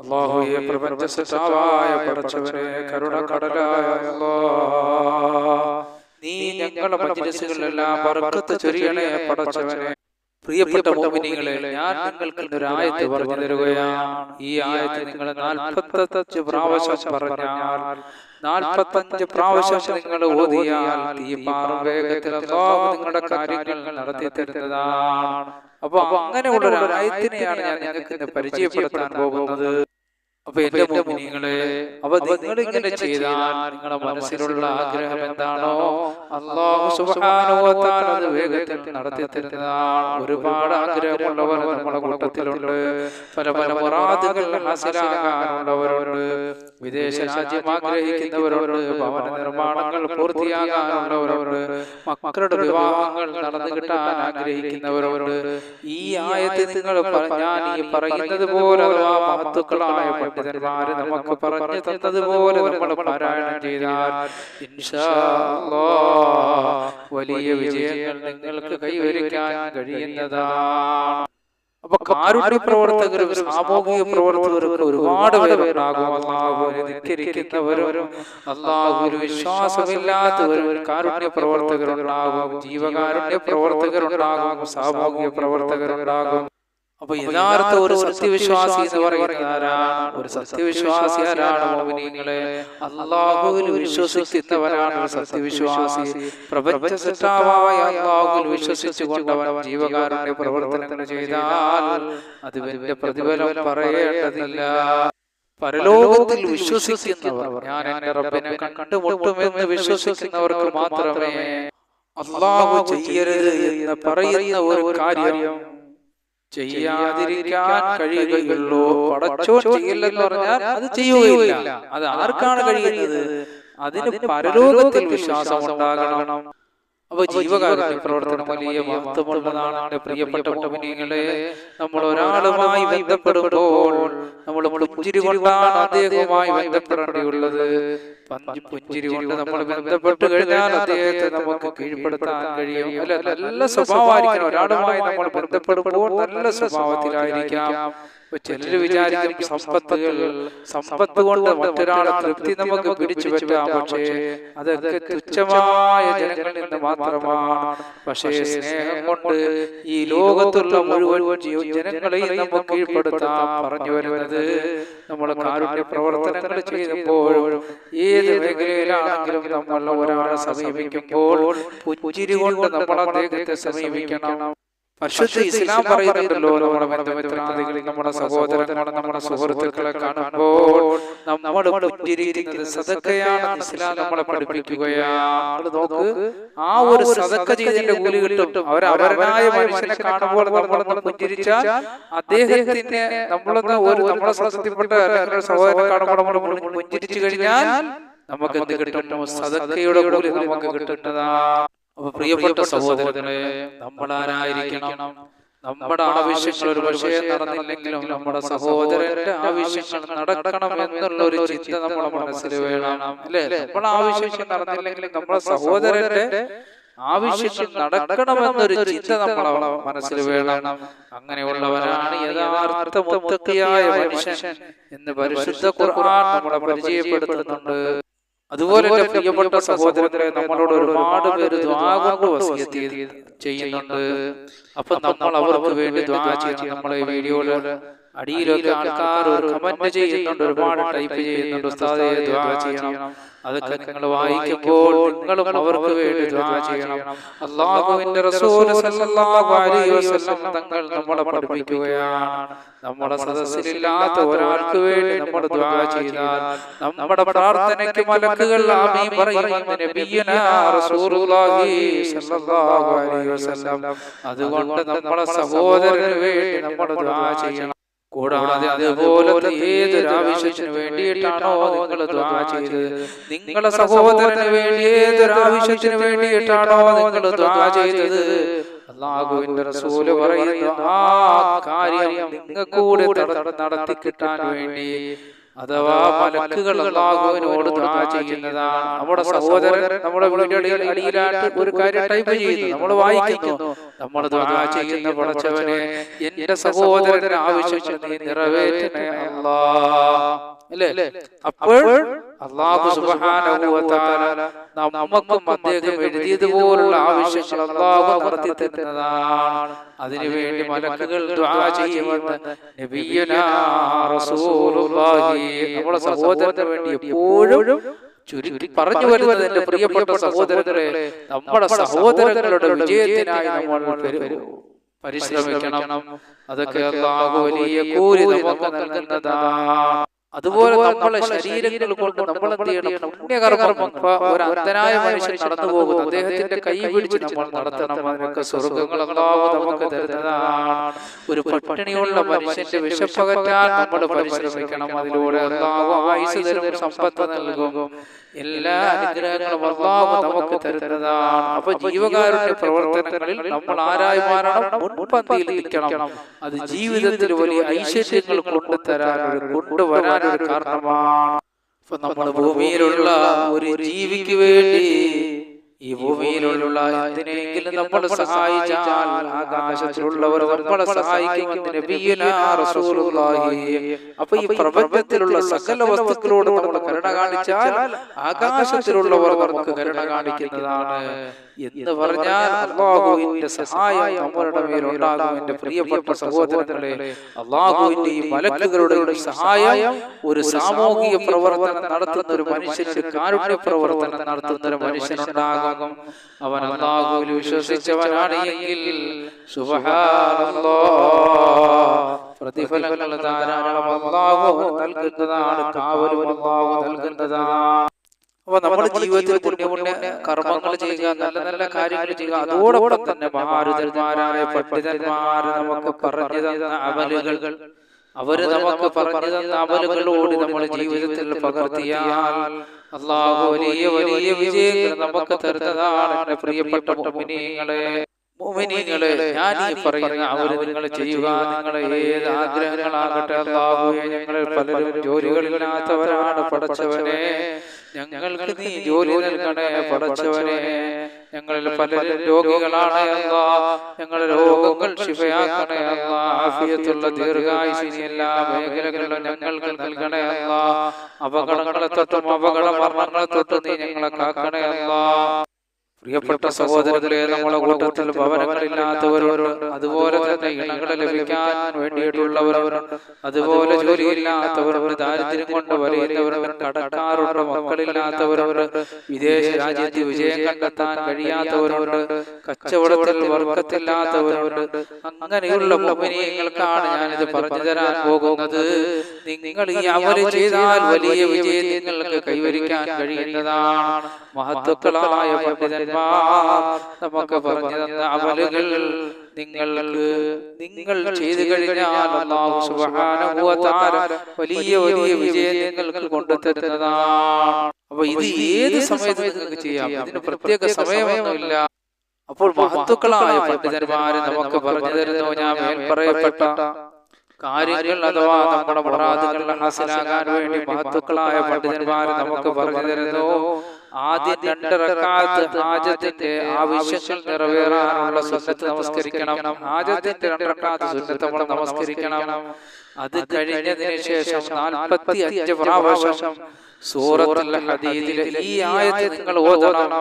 അള്ളാഹുയെ പ്രപഞ്ച സൃഷ്ടാവായ പടച്ചവനെ കരുണക്കടലായ. നീ ഞങ്ങളുടെ മജ്ലിസുകളിലെല്ലാം ബർക്കത്ത് ചൊരിയണേ പടച്ചവനെ. പ്രിയപ്പെട്ട മോമിനികളെ ഞാൻ നിങ്ങൾക്ക് ഒരു ആയത്ത് പറഞ്ഞു തരുകയാണ്. ഈ ആയത്ത് നിങ്ങൾ നാൽപ്പത്തഞ്ച് പ്രാവശ്യം പറഞ്ഞാൽ നാൽപ്പത്തഞ്ച് പ്രാവശ്യം നിങ്ങൾ ഓതിയാൽ ഈ പാറും വേഗത്തിൽ നിങ്ങളുടെ കാര്യങ്ങൾ നടത്തി തരുന്നതാണ്. അപ്പൊ അങ്ങനെയുള്ള ഒരു ആയത്തിനെയാണ് ഞാൻ നിങ്ങൾക്ക് പരിചയപ്പെടുത്താൻ പോകുന്നത്. അപ്പൊ എന്റെ മോഹിനികളെ അപ്പൊ നിങ്ങൾ ഇങ്ങനെ ചെയ്താൽ നിങ്ങളുടെ മനസ്സിലുള്ള ആഗ്രഹം എന്താണോ അള്ളാഹു അത് വേഗത്തിൽ നടത്തി തരുന്നതാണ്. ഒരുപാട് ആഗ്രഹമുള്ളവർ നമ്മുടെ കൂട്ടത്തിലുണ്ട്. പല പല മുറാദുകൾ ഹാസിലാകാനുള്ളവരുണ്ട്. വിദേശ രാജ്യം ആഗ്രഹിക്കുന്നവരോട് ഭവന നിർമ്മാണങ്ങൾ പൂർത്തിയാകാനുള്ളവരോട് മക്കളുടെ വിവാഹങ്ങൾ നടന്നു കിട്ടാൻ ആഗ്രഹിക്കുന്നവരോട് ഈ ആയത്തിൽ നിങ്ങൾ ഞാൻ ഈ പറയുന്നത് പോലെ അഥവാ മഹത്തുക്കളായ പണ്ഡിതന്മാര് നമുക്ക് പറഞ്ഞു തന്നതുപോലെ നമ്മൾ പാരായണം ചെയ്താൽ വലിയ വിജയങ്ങൾ നിങ്ങൾക്ക് കൈവരിക്കാൻ കഴിയുന്നതാണ്. അപ്പൊ കാരുണ്യ പ്രവർത്തകരും സാമൂഹിക പ്രവർത്തകരും ഒരുപാട് പേരുണ്ടാകും. അള്ളാഹുവിനെ ധിക്കരിക്കുന്നവരും അള്ളാഹുവിൽ വിശ്വാസമില്ലാത്തവരും കാരുണ്യ പ്രവർത്തകരുണ്ടാകും. ജീവകാരുണ്യ പ്രവർത്തകരുണ്ടാകും. സാമൂഹിക പ്രവർത്തകരുണ്ടാകും. അപ്പൊ യഥാർത്ഥ ഒരു സത്യവിശ്വാസി എന്ന് പറയുന്നവരാണ് ഒരു സത്യവിശ്വാസി ആരാണ് മോമിനിയങ്ങളെ അള്ളാഹുവിൽ വിശ്വസിക്കുന്നവരാണ് ഒരു സത്യവിശ്വാസി. പ്രപഞ്ച സൃഷ്ടാവായ അള്ളാഹുവിൽ വിശ്വസിച്ചുകൊണ്ടവൻ ജീവകാരുണ്യ പ്രവർത്തനങ്ങൾ ചെയ്താൽ അത് വലിയ പ്രതിഫലം പറയേണ്ടതില്ല. പരലോകത്തിൽ വിശ്വസിക്കുന്നവർ ഞാൻ എന്റെ റബ്ബിനെ കണ്ടുമുട്ടുമെന്ന് വിശ്വസിക്കുന്നവർക്ക് മാത്രമേ അള്ളാഹു ചെയ്യരുത് എന്ന് പറയുന്ന ഒരു കാര്യം ചെയ്യാതിരിക്കാൻ കഴിയുകയുള്ളൂ. പടച്ചോ ചെയ്യില്ലെന്ന് പറഞ്ഞാൽ അത് ചെയ്യുകയില്ല. അത് ആർക്കാണ് കഴിയുന്നത്? അതിന് പരലോകത്തിൽ വിശ്വാസം ഉണ്ടാകണം. അപ്പൊ ജീവകാരുണ്യ പ്രവർത്തനം വലിയ മഹത്വമുള്ളതാണ് എന്റെ പ്രിയപ്പെട്ട മോമിനികളെ നമ്മൾ ഒരാളുമായി ബന്ധപ്പെടുമ്പോൾ നമ്മൾ പുഞ്ചിരി കൊണ്ടാണ് അദ്ദേഹവുമായി ബന്ധപ്പെടേണ്ടിയുള്ളത്. പഞ്ച് പുഞ്ചിരി കൊണ്ട് നമ്മൾ ബന്ധപ്പെട്ട് കഴിഞ്ഞാൽ അദ്ദേഹത്തെ നമുക്ക് കീഴ്പ്പെടുത്താൻ കഴിയും. അല്ല നല്ല സ്വഭാവമായിരിക്കണം ഒരാളുമായി നമ്മൾ ബന്ധപ്പെടുമ്പോൾ നല്ല സ്വഭാവത്തിലായിരിക്കാം. ചിലര് വിചാരിക്കും സമ്പത്തുകൾ സമ്പത്ത് കൊണ്ട് മറ്റൊരാളെ തൃപ്തി നമുക്ക് പിടിച്ചു പറ്റാം. പക്ഷേ അതൊക്കെ തുച്ഛമായ ജനങ്ങളിൽ നിന്ന് മാത്രമാണ്. പക്ഷേ സ്നേഹം കൊണ്ട് ഈ ലോകത്തുള്ള മുഴുവൻ ജനങ്ങളെയും നമുക്ക് കീഴ്പ്പെടുത്താം. പറഞ്ഞു വരുന്നത് നമ്മൾ കാരുണ്യ പ്രവർത്തനങ്ങൾ ചെയ്യുമ്പോഴും ഏത് മേഖലയിലാണെങ്കിലും നമ്മൾ ഒരാളെ സമീപിക്കുമ്പോൾ പുഞ്ചിരി കൊണ്ട് നമ്മൾ അദ്ദേഹത്തെ സമീപിക്കണം. പരിശുദ്ധ ഇസ്ലാം പറയുന്നുണ്ടല്ലോ നമ്മുടെ ബന്ധുമിത്രാദികളിൽ നമ്മുടെ സഹോദരങ്ങളെ നമ്മുടെ സുഹൃത്തുക്കളെ കാണുമ്പോൾ നമ്മൾ പുഞ്ചിരിക്കുന്നത് സദക്കയാണ് ഇസ്ലാം നമ്മളെ പഠിപ്പിക്കുകയാണ്. നോക്ക് ആ ഒരു സദക്ക ചെയ്തതിന്റെ കൂലി കിട്ടും. അവർ അവരനായ മനുഷ്യനെ കാണുമ്പോൾ നമ്മളൊന്ന് പുഞ്ചിരിച്ചാൽ അദ്ദേഹത്തിന് നമ്മളൊന്ന് ഒരു നമ്മളെ സത്യപ്പെട്ട സഹോദരനെ കാണുമ്പോൾ നമ്മൾ പുഞ്ചിരിച്ചു കഴിഞ്ഞാൽ നമുക്ക് എന്ത് കിട്ടും? സതക്കയുടെ കൂലി നമുക്ക് കിട്ടുന്നതാ. അപ്പൊ പ്രിയപ്പെട്ട സഹോദരങ്ങളെ നമ്മൾ ആരായിരിക്കണം നമ്മുടെ ആവശ്യങ്ങൾ ഒരു പക്ഷേ നടന്നില്ലെങ്കിലും നമ്മുടെ സഹോദരന്റെ ആവശ്യങ്ങൾ നടക്കണം എന്നുള്ള ഒരു ചിന്ത നമ്മുടെ മനസ്സിൽ വേണം. അല്ലെ? നമ്മുടെ ആവശ്യങ്ങൾ നടന്നില്ലെങ്കിലും നമ്മുടെ സഹോദരന്റെ ആവശ്യങ്ങൾ നടക്കണമെന്നൊരു ചിന്ത നമ്മളെ മനസ്സിൽ വേണം. അങ്ങനെയുള്ളവരാണ് യഥാർത്ഥ മുത്തക്കിയായ മനുഷ്യൻ എന്ന് പരിശുദ്ധ ഖുർആൻ നമ്മളെ പരിചയപ്പെടുത്തുന്നുണ്ട്. അതുപോലെ എന്റെ പ്രിയപ്പെട്ട സഹോദരങ്ങളെ നമ്മളോട് ഒരുപാട് പേര് ചെയ്യുന്നുണ്ട്. അപ്പൊ നമ്മൾ അവർക്ക് വേണ്ടി ദ്വാ ചെയ്യണം. നമ്മളെ ഈ വീഡിയോയിൽ അടിയിലൊക്കെ ആൾക്കാർ ഒരു കമന്റ് ചെയ്യുന്നുണ്ട് ഒരുപാട് ടൈപ്പ് ചെയ്യുന്നുണ്ട് ഉസ്താദെ ദ്വാ ചെയ്യണം. അതൊക്കെ നിങ്ങൾ വായിക്കുമ്പോൾ നിങ്ങളും അവർക്ക് വേണ്ടി ദ്വാ ചെയ്യണം. അള്ളാഹുവിന്റെ റസൂൽ സല്ലല്ലാഹു അലൈഹി വസല്ലം തങ്ങൾ നമ്മളെ പഠിപ്പിക്കുകയാണ്. നമ്മുടെ സദസ്സിലില്ലാത്ത ഒരാൾക്ക് വേണ്ടി നമ്മൾ ദ്വാ ചെയ്താൽ നമ്മുടെ പ്രാർത്ഥനയ്ക്ക് മലക്കുകൾ ആമീൻ പറയുമെന്ന് നബിയന റസൂലുള്ളാഹി സല്ലല്ലാഹു അലൈഹി വസല്ലം. അതുകൊണ്ട് നമ്മുടെ സഹോദരന് വേണ്ടി നമ്മൾ ദ്വാ ചെയ്യണം. കൂടാതെ അതുപോലത്തെ ഏതൊരു ആവശ്യത്തിന് വേണ്ടിയിട്ടാണോ നിങ്ങൾ ദ്വാ ചെയ്തത്? നിങ്ങളെ സഹോദരന് വേണ്ടി ഏതൊരു ആവശ്യത്തിന് വേണ്ടിയിട്ടാണോ നിങ്ങൾ ദ്വാ ചെയ്തത്? അള്ളാഹുവിന്റെ റസൂൽ പറയുന്നു ആ കാര്യം നിങ്ങൾ കൂടെ നടത്തി കിട്ടാൻ വേണ്ടി അഥവാ മലക്കുകൾ അള്ളാഹുവിനോട് ദുആ ചെയ്യുന്നതാണ്. നമ്മുടെ സഹോദരൻ നമ്മുടെ വീടുകളിൽ അടിയിലായിട്ട് ഒരു കാര്യം ടൈപ്പ് ചെയ്യുന്നു. നമ്മൾ വായിക്കുന്നു. നമ്മൾ ദുആ ചെയ്യുന്ന പടച്ചവനെ എന്റെ സഹോദരന് ആവശ്യം നീ നിറവേറ്റണേ അല്ലാ അല്ലേ? അപ്പോൾ അള്ളാഹു തആല നമുക്കും അദ്ദേഹം എഴുതിയതുപോലുള്ള ആവശ്യങ്ങൾ അള്ളാഹു നടത്തി തരുന്നതാണ്. അതിനുവേണ്ടി മലക്കുകൾ ദുആ ചെയ്യുമെന്ന് നബിയുനാ റസൂലുള്ളാഹി നമ്മുടെ സഹോദരന് വേണ്ടി എപ്പോഴും ചുരുക്കി പറഞ്ഞു വരുന്നത് എന്റെ പ്രിയപ്പെട്ട സഹോദരങ്ങളെ നമ്മുടെ സഹോദരങ്ങളുടെ വിജയത്തിനായി നമ്മൾ പരി- പരിശ്രമിക്കണം. അതൊക്കെ വലിയ കൂലി നമുക്ക് നൽകുന്നതാണ്. അതുപോലെ നമ്മളെ ശരീരങ്ങൾ കൊണ്ട് നമ്മൾ എന്ത് ചെയ്യണം? പുണ്യകർമ്മം ഒരു അന്ധനായ മനുഷ്യൻ നടന്നു പോകുന്നു. അദ്ദേഹത്തിന്റെ കൈ പിടിച്ച് നമ്മൾ നടത്തണം. അതിനൊക്കെ സ്വർഗങ്ങൾ നമുക്ക് തരുന്നതാണ്. ഒരു പട്ടിണിയുള്ള മനുഷ്യന്റെ വിശപ്പകറ്റാൻ നമ്മൾ പരിശ്രമിക്കണം. അതിലൂടെ ആയുസ് തരും സമ്പത്ത് നൽകും. എല്ലാ അനുഗ്രഹങ്ങളും അള്ളാഹു നമുക്ക് തരുന്നതാണ്. അപ്പൊ ജീവകാരുടെ പ്രവർത്തനങ്ങളിൽ നമ്മൾ ആരായി മാറണം മുൻപന്തിയിൽ നിൽക്കണം അത് ജീവിതത്തിൽ വലിയ ഐശ്വര്യങ്ങൾ കൊണ്ടുതരാൻ ഒരു കൊണ്ടുവരാൻ ഒരു കാരണമാണ്. ഇപ്പൊ നമ്മൾ ഭൂമിയിലുള്ള ഒരു ജീവിക്ക് വേണ്ടി ഈ ഭൂമിയിലുള്ള എന്തിനെങ്കിലും നമ്മൾ സഹായിച്ചാൽ ആകാശത്തിലുള്ളവർ നമ്മളെ സഹായിക്കുമെന്ന് അപ്പൊ ഈ പ്രപഞ്ചത്തിലുള്ള സകല വസ്തുക്കളോട് നമ്മൾ കരുണ കാണിച്ചാൽ ആകാശത്തിലുള്ളവർ നമുക്ക് കരുണ കാണിക്കുന്നതാണ്. എന്ന് പറഞ്ഞാൽ അള്ളാഹുവിന്റെ സഹായം നമ്മളുടെ മേലുണ്ടാകും എന്റെ പ്രിയപ്പെട്ട സഹോദരങ്ങളെ അള്ളാഹുവിന്റെ ഈ മലക്കുകളുടെ സഹായം ഒരു സാമൂഹിക പ്രവർത്തനം നടത്തുന്ന ഒരു മനുഷ്യന് കാരുണ്യ പ്രവർത്തനം നടത്തുന്ന ഒരു മനുഷ്യനുണ്ടാകും. അവൻ അള്ളാഹുവിൽ വിശ്വസിച്ചവനാണ് എങ്കിൽ പ്രതിഫലങ്ങൾ ധാരാളം അള്ളാഹു നൽകുന്നതാണ് കാവലും അള്ളാഹു നൽകുന്നതാണ്. അപ്പൊ നമ്മുടെ ജീവിതത്തിൽ പുണ്യ പുണ്യ കർമ്മങ്ങൾ ചെയ്യുക നല്ല നല്ല കാര്യങ്ങൾ ചെയ്യുക. അതോടൊപ്പം തന്നെ മഹാരുതന്മാരായ പണ്ഡിതന്മാര് നമുക്ക് പറഞ്ഞു തന്ന അമലുകൾ അവർ നമുക്ക് പറഞ്ഞു തന്ന അമലുകളോട് നമ്മൾ ജീവിതത്തിൽ പകർത്തിയാൽ അള്ളാഹു വലിയ വലിയ വിജയങ്ങൾ നമുക്ക് തരുന്നതാണ്. എന്റെ പ്രിയപ്പെട്ട മുമിനീങ്ങളെ മുമിനീങ്ങളെ ഞാൻ ഈ പറയുന്ന അവർ നിങ്ങൾ ചെയ്യുക നിങ്ങളെ ഏത് ആഗ്രഹങ്ങളാകട്ടെ അല്ലാഹുവേ ഞങ്ങളിൽ പലരും ജോലികളില്ലാത്തവരാണ് പഠിച്ചവനെ. ഞങ്ങൾക്ക് നീ ജോലി നൽകണേ പഠിച്ചവനെ. ഞങ്ങളിൽ പലരും രോഗികളാണ് അല്ലാ ഞങ്ങളുടെ രോഗങ്ങൾ ശിഫയാക്കണേ അല്ലാ ആഫിയത്തുള്ള ദീർഘായുസിനി എല്ലാ മേഖലകളിലും ഞങ്ങൾക്ക് നൽകണേ അല്ലാ അപകടങ്ങളെ തൊട്ടും അപകട മരണങ്ങളെ തൊട്ടും നീ ഞങ്ങളെ കാക്കണേ അല്ലാ പ്രിയപ്പെട്ട സഹോദരങ്ങളെ നമ്മളെ കൂട്ടത്തിൽ ഭവനങ്ങളില്ലാത്തവരുണ്ട് അതുപോലെ തന്നെ ഇണങ്ങൾ ലഭിക്കാൻ വേണ്ടിയിട്ടുള്ളവരുണ്ട് അതുപോലെ ജോലിയില്ലാത്തവരുണ്ട് ദാരിദ്ര്യം കൊണ്ട് വലയുന്നവരുണ്ട് കടക്കാറുണ്ട് മക്കളില്ലാത്തവരുണ്ട് വിദേശ രാജ്യത്ത് വിജയം കണ്ടെത്താൻ കഴിയാത്തവരുണ്ട് കച്ചവടത്തിൽ വർക്കത്തില്ലാത്തവരുണ്ട് അങ്ങനെയുള്ള മുമിനിയങ്ങൾക്കാണ് ഞാനിത് പറഞ്ഞു തരാൻ പോകുന്നത്. നിങ്ങൾ ഈ അമൽ ചെയ്താൽ വലിയ വിജയം നിങ്ങൾക്ക് കൈവരിക്കാൻ കഴിയുന്നതാണ്. മഹത്വക്കളായ പണ്ഡിതന്മാർ നമുക്ക് പറഞ്ഞു തന്ന അമലുകൾ നിങ്ങൾക്ക് നിങ്ങൾ ചെയ്തു കഴിഞ്ഞാൽ അല്ലാഹു സുബ്ഹാനഹു വ തആല വലിയ വലിയ വിജയം നിങ്ങൾക്ക് കൊണ്ടുതരുന്നതാണ്. അപ്പൊ ഇത് ഏത് സമയത്ത് നിങ്ങൾക്ക് ചെയ്യാം? ഇതിന് പ്രത്യേക സമയമൊന്നുമില്ല. അപ്പോൾ മഹത്തുക്കളായ പണ്ഡിതന്മാര് നമുക്ക് പറഞ്ഞു തരുന്നു. ഞാൻ മേൽ പറയപ്പെട്ട കാര്യങ്ങൾ അഥവാ നമ്മുടെ മുറാദുകൾ ഹാസിലാകാൻ വേണ്ടി മഹത്തുക്കളായ പണ്ഡിതന്മാര് നമുക്ക് പറഞ്ഞു തരുന്നു. ആദ്യം രണ്ട് റക്കാത്ത് ഹാജത്തിന്റെ ആവശ്യങ്ങൾ നിറവേറാനുള്ള സുന്നത്ത് നമസ്കരിക്കണം ഹാജത്തിന്റെ രണ്ട് റക്കാത്ത് സുന്നത്ത് നമ്മൾ നമസ്കരിക്കണം അത് കഴിഞ്ഞതിന് ശേഷം നാൽപ്പത്തി അഞ്ച് പ്രാവശ്യം സൂറത്തുൽ ഹദീദിലെ ഈ ആയത്ത് നിങ്ങൾ ഓതണം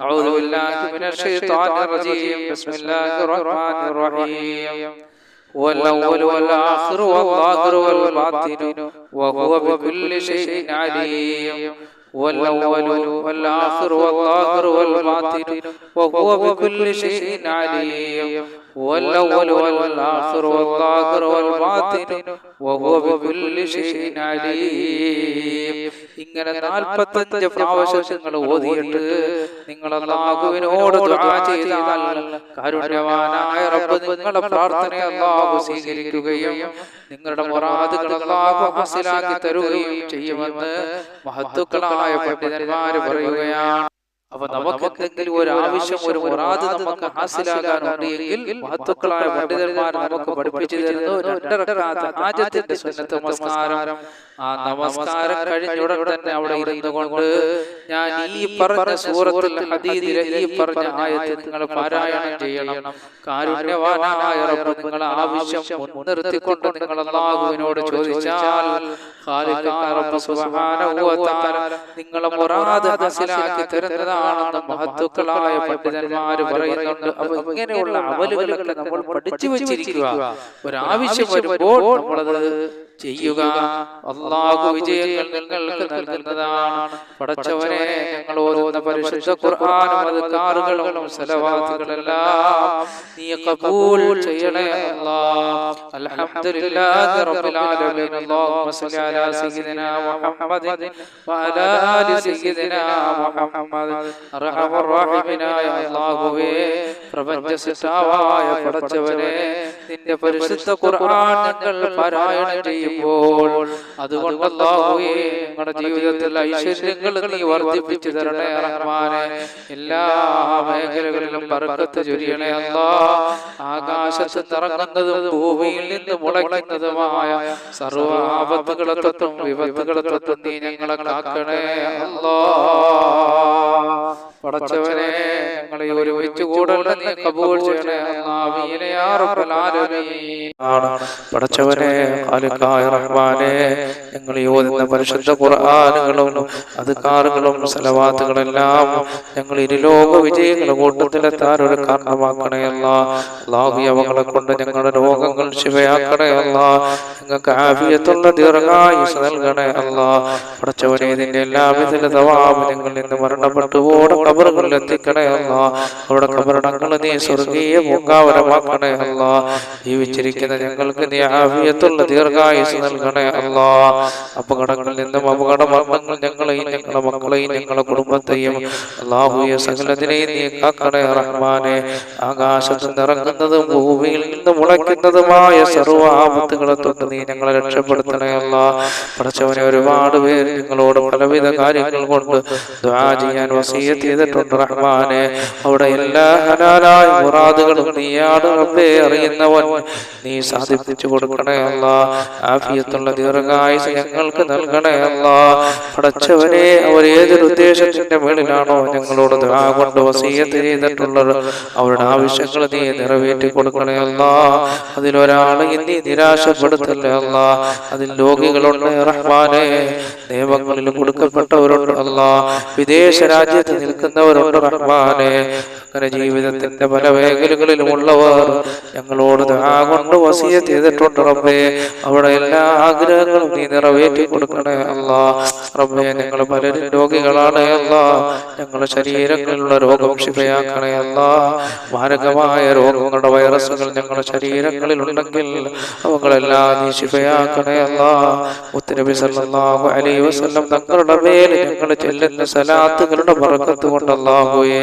أعوذ بالله من الشيطان الرجيم بسم الله الرحمن الرحيم هو الأول والآخر والظاهر والباطن وهو بكل شيء عليم هو الأول والآخر والظاهر والباطن وهو بكل شيء عليم. هو الأول والآخر والظاهر والباطن وهو بكل شيء عليم. ഇങ്ങനെ നാൽപ്പത്തഞ്ച് പ്രാവശ്യം നിങ്ങൾ ഓതിയിട്ട് നിങ്ങൾ അള്ളാഹുവിനോട് ചെയ്താൽ കാരുണ്യവാനായ റബ്ബ് നിങ്ങളുടെ പ്രാർത്ഥന അള്ളാഹു സ്വീകരിക്കുകയും നിങ്ങളുടെ മുറാദുകൾ അള്ളാഹു ഹാസിലാക്കി തരുകയും ചെയ്യുമെന്ന് മഹത്തുക്കളായ പണ്ഡിതന്മാർ പറയുകയാണ്. അപ്പൊ നമുക്ക് എന്തെങ്കിലും ഒരു ആവശ്യം ഒരു മുറാദ് നമുക്ക് ഹാസിലാകാനുണ്ട് എങ്കിൽ മഹത്തുക്കളായ പണ്ഡിതന്മാർ നമുക്ക് പഠിപ്പിച്ചു തരുന്നു രണ്ടരക്കാത്ത ആജത്തിന്റെ സുന്നത്ത് നമസ്കാരം ആ നമസ്കാരം കഴിഞ്ഞുടൻ തന്നെ അവിടെ ഇരുന്നു കൊണ്ട് ഞാൻ ഈ പറഞ്ഞ സൂറത്തിൽ ഹദീദിലെ ഈ പറഞ്ഞ ആയത്ത് നിങ്ങൾ പാരായണം ചെയ്യണം. കാരുണ്യവാനായ റബ്ബ് നിങ്ങളെ ആവശ്യം മുൻനിർത്തിക്കൊണ്ട് നിങ്ങൾ അള്ളാഹുവിനോട് ചോദിച്ചാൽ നിങ്ങളെ മുറാദ് ഹാസിലാക്കി തരുന്നതാണെന്ന് മഹത്തുക്കളായ പണ്ഡിതന്മാര് പറയുന്നുണ്ട്. അപ്പൊ ഇങ്ങനെയുള്ള അവലുകളൊക്കെ നമ്മൾ പഠിച്ചു വെച്ചിരിക്കുക. ഒരാവശ്യം വരുമ്പോൾ നമ്മളത് ചെയ്യുക. അള്ളാഹു വിജയങ്ങൾ നിങ്ങൾക്ക് നൽകുന്നതാണ്. പഠിച്ചവരെ ഞങ്ങൾ ഓരോന്ന പരിശുദ്ധ ഖുർആനും അത് കാറുകളും സലവാത്തുകളെല്ലാം നീ കബൂൽ ചെയ്യണേ അല്ലാഹ് അൽഹംദുലില്ലാഹി റബ്ബിൽ ആലമീൻ. അല്ലാഹുമ്മ സ്വല്ലി അലാ സയ്യിദിനാ മുഹമ്മദിൻ വഅലാ സയ്യിദിനാ മുഹമ്മദ്. അർഹമർ റഹീമിനായ അല്ലാഹുവേ. പ്രപഞ്ച സൃഷ്ടാവായ പടച്ചവനെ നിന്റെ പരിശുദ്ധ ഖുർആൻ ഞങ്ങൾ പാരായണം ചെയ്യുമ്പോൾ അതുകൊണ്ട് അല്ലാഹുവേ ഞങ്ങളുടെ ജീവിതത്തിൽ ഐശ്വര്യങ്ങൾ നീ വർദ്ധിപ്പിച്ചു തരണേ. റഹ്മാനെ എല്ലാ മേഖലകളിലും ബർക്കത്ത് ചൊരിയണേ അല്ലാ. ആകാശത്ത് നിറങ്ങുന്നതും ഭൂമിയിൽ നിന്ന് മുളയ്ക്കുന്നതുമായ സർവാപത്തുകളെ തൊട്ടും വിപത്തുകളെ തൊട്ടും നീ ഞങ്ങളെ കാക്കണേ അല്ലാ. പടച്ചവനെ ഞങ്ങളെ ഒരുമിച്ച് കൂടല്ല നീ കബൂൾ ചെയ്യണേ പടച്ചവനെ റഹ്മാനെ ഞങ്ങൾ യോജിക്കുന്ന പരിശുദ്ധ ഖുർആനുകളും അധികാറുകളും സലവാത്തുകളെല്ലാം ഞങ്ങൾ ഇരുലോക വിജയങ്ങളുടെ കൂട്ടത്തിലെത്താൻ ഒരു കാരണമാക്കണയല്ല അല്ല. അവങ്ങളെ കൊണ്ട് ഞങ്ങളുടെ രോഗങ്ങൾ ശിവയാക്കണയല്ല ഞങ്ങൾക്ക് ആഫിയത്തുള്ള ദീർഘായുസ് നൽകണയല്ല പഠിച്ചവരെ ഇതിന്റെ എല്ലാവിധ തവാബ് ഞങ്ങൾ ഇന്ന് മരണപ്പെട്ടു ഓടെ കബറുകളിൽ എത്തിക്കണയല്ല അവിടെ കബറടങ്ങൾ നീ സ്വർഗീയ പൂങ്കാവരമാക്കണയല്ല ജീവിച്ചിരിക്കുന്ന ഞങ്ങൾക്ക് നീ ആഫിയത്തുള്ള ദീർഘായുസ് നൽകണയല്ല അപകടങ്ങളിൽ നിന്നും അപകട മരണങ്ങൾ ഞങ്ങളെയും ഞങ്ങളുടെ മക്കളെയും ഞങ്ങളുടെ കുടുംബത്തെയും അള്ളാഹുയെ സകലത്തിനെയും നീ കാക്കണേ റഹ്മാനെ. ആകാശത്ത് നിറങ്ങുന്നതും ഭൂമിയിൽ നിന്ന് മുളയ്ക്കുന്നതുമായ സർവാപത്തുകളെ തൊട്ട് നീ ഞങ്ങളെ രക്ഷപ്പെടുത്തണേ അല്ല. പഠിച്ചവനെ ഒരുപാട് പേര് നിങ്ങളോട് പലവിധ കാര്യങ്ങൾ കൊണ്ട് ചെയ്യാൻ വസീയത്ത് ചെയ്തിട്ടുണ്ട് റഹ്മാനെ. അവിടെ എല്ലാ ഹലാലായ മുറാദുകളും നീയാണ് റബ്ബേ അറിയുന്നവൻ. നീ സാധിപ്പിച്ചു കൊടുക്കണേ അല്ല. ആഫിയത്തുള്ള ദീർഘായുസ് ഞങ്ങൾക്ക് നൽകണേ അല്ല. പഠിച്ചവനെ അവർ ഏതൊരു ഉദ്ദേശത്തിന്റെ മേളിലാണോ ഞങ്ങളോട് കൊണ്ട് വസീയത്ത് ചെയ്തിട്ടുള്ളത്? അവരുടെ ആവശ്യങ്ങൾ നീ നിറവേറ്റി കൊടുക്കണേ അല്ല അതിലൊരാളെ നീ നിരാശപ്പെടുത്തല്ലേ അതിൽ രോഗികളുണ്ട് റഹ്മാനെ. നിയമങ്ങളിൽ കൊടുക്കപ്പെട്ടവരുണ്ട് വിദേശ രാജ്യത്ത് നിൽക്കുന്നവരുണ്ട് റഹ്മാനെ. അങ്ങനെ ജീവിതത്തിന്റെ പല മേഖലകളിലും ഉള്ളവർ ഞങ്ങളോട് ദുആ കൊണ്ട് വസീയത്ത് ചെയ്തിട്ടുണ്ട് റബ്ബേ. അവിടെ എല്ലാ ആഗ്രഹങ്ങളും നീ നിറവേറ്റി കൊടുക്കണേ അല്ലാ. റബ്ബേ ഞങ്ങൾ പലരും രോഗികളാണ് അല്ലാ. ഞങ്ങളുടെ ശരീരങ്ങളിലുള്ള രോഗം ശിവയാക്കണേ അല്ലാ. മാരകമായ രോഗങ്ങളുടെ വൈറസുകൾ ഞങ്ങളുടെ ശരീരങ്ങളിൽ ഉണ്ടെങ്കിൽ അവകളെല്ലാം നീ ശിഫയാക്കണേ അല്ലാ. മുത്തനബി സല്ലല്ലാഹു അലൈഹി വസല്ലം തങ്ങളുടെ മേൽ ഞങ്ങൾ ചെല്ലുന്ന സലാത്തുകളുടെ ബർക്കത്ത് കൊണ്ട് അല്ലാഹുവേ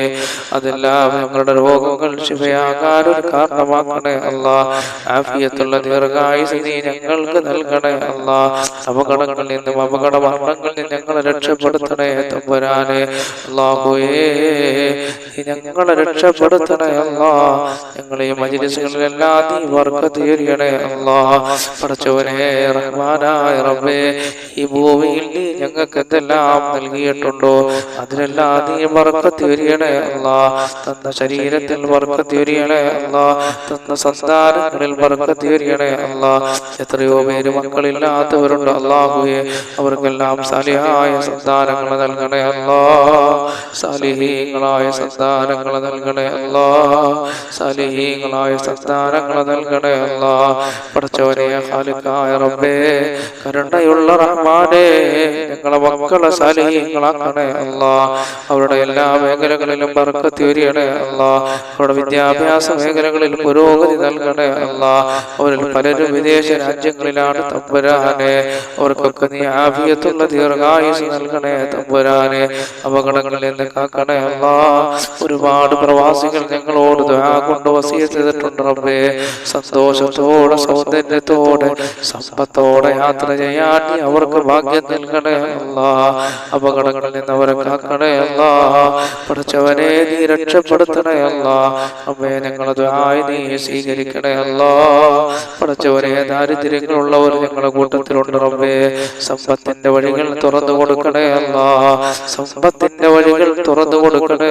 അതെല്ലാം ഞങ്ങളുടെ രോഗങ്ങൾ ശിവയാകാൻ ഒരു കാരണമാക്കണേ അല്ല. ആഫിയത്തുള്ള ദീർഘായുസ് നീ ഞങ്ങൾക്ക് നൽകണേ അല്ല. അപകടങ്ങളിൽ നിന്നും അപകട മരണങ്ങളിൽ നിന്നും ഞങ്ങളെ രക്ഷപ്പെടുത്തണേ തമ്പുരാനെ ഞങ്ങളെ രക്ഷപ്പെടുത്തണേ അല്ലാ. ഞങ്ങളെ ഈ മജിലിസുകളിലെല്ലാം നീ വർക്കത്ത് തീരണേ അല്ലാ. പടച്ചവനെ റഹ്മാനായ റബ്ബേ ഈ ഭൂമിയിൽ നീ ഞങ്ങൾക്ക് എന്തെല്ലാം നൽകിയിട്ടുണ്ടോ അതിനെല്ലാം നീ വർക്കത്ത് തീരണേ അല്ലാ. തന്ന ശരീരത്തിൽ വർക്കത്ത് തീരണേ അല്ലാ. തന്ന സംസ്ഥാനങ്ങളിൽ വർക്കത്ത് തീരണേ അല്ലാ. എത്രയോ പേര് മക്കളില്ലാത്തവരുണ്ട് അല്ലാഹുയെ അവർക്കെല്ലാം സലിയായ സന്താനങ്ങൾ നൽകണേ അല്ലാ. സാലിഹീങ്ങളായ സന്താനങ്ങൾ നൽകണേ അല്ല. സലിഹീങ്ങളായ സന്താനങ്ങൾ നൽകണേ അല്ല. പഠിച്ചവനെ ഹാലിക്കായ റബ്ബേ കരുണയുള്ള റഹ്മാനെ ഞങ്ങളെ മക്കളെ സലിഹീങ്ങളാക്കണേ അല്ല. അവരുടെ എല്ലാ മേഖലകളിലും ബർക്കത്ത് വരികണേ അല്ല. അവരുടെ വിദ്യാഭ്യാസ മേഖലകളിൽ പുരോഗതി നൽകണേ അല്ല. അവരിൽ പലരും വിദേശ രാജ്യങ്ങളിലാണ് തമ്പുരാനെ. അവർക്കൊക്കെ നീ ആഭ്യത്തുള്ള ദീർഘായുസ് നൽകണേ തമ്പുരാനെ. അപകടങ്ങളിൽ നിന്ന് കാക്കണേ അല്ല? ഒരുപാട് പ്രവാസികൾ ഞങ്ങളോട് കൊണ്ട് വസിയ ചെയ്തിട്ടുണ്ട് റബ്ബേ. സന്തോഷത്തോടെ സൗന്ദര്യത്തോടെ സമ്പത്തോടെ യാത്ര ചെയ്യാൻ അവർക്ക് ഭാഗ്യം നൽകണേ അല്ല. അപകടങ്ങളിൽ നിന്ന് അവരെ കാക്കണേ അല്ല. പഠിച്ചവനെ നീ രക്ഷപ്പെടുത്തണേ അല്ല. അമ്മേ ഞങ്ങളെ ദുആയി നീ സ്വീകരിക്കണേ അല്ല. പഠിച്ചവനെ ദാരിദ്ര്യങ്ങളുള്ളവർ ഞങ്ങളുടെ കൂട്ടത്തിലുണ്ട് റബ്ബേ. സമ്പത്തിന്റെ വഴികൾ തുറന്നു കൊടുക്കണേ അല്ല. സമ്പത്തിന്റെ വഴികൾ തുറന്നു കൊടുക്കണേ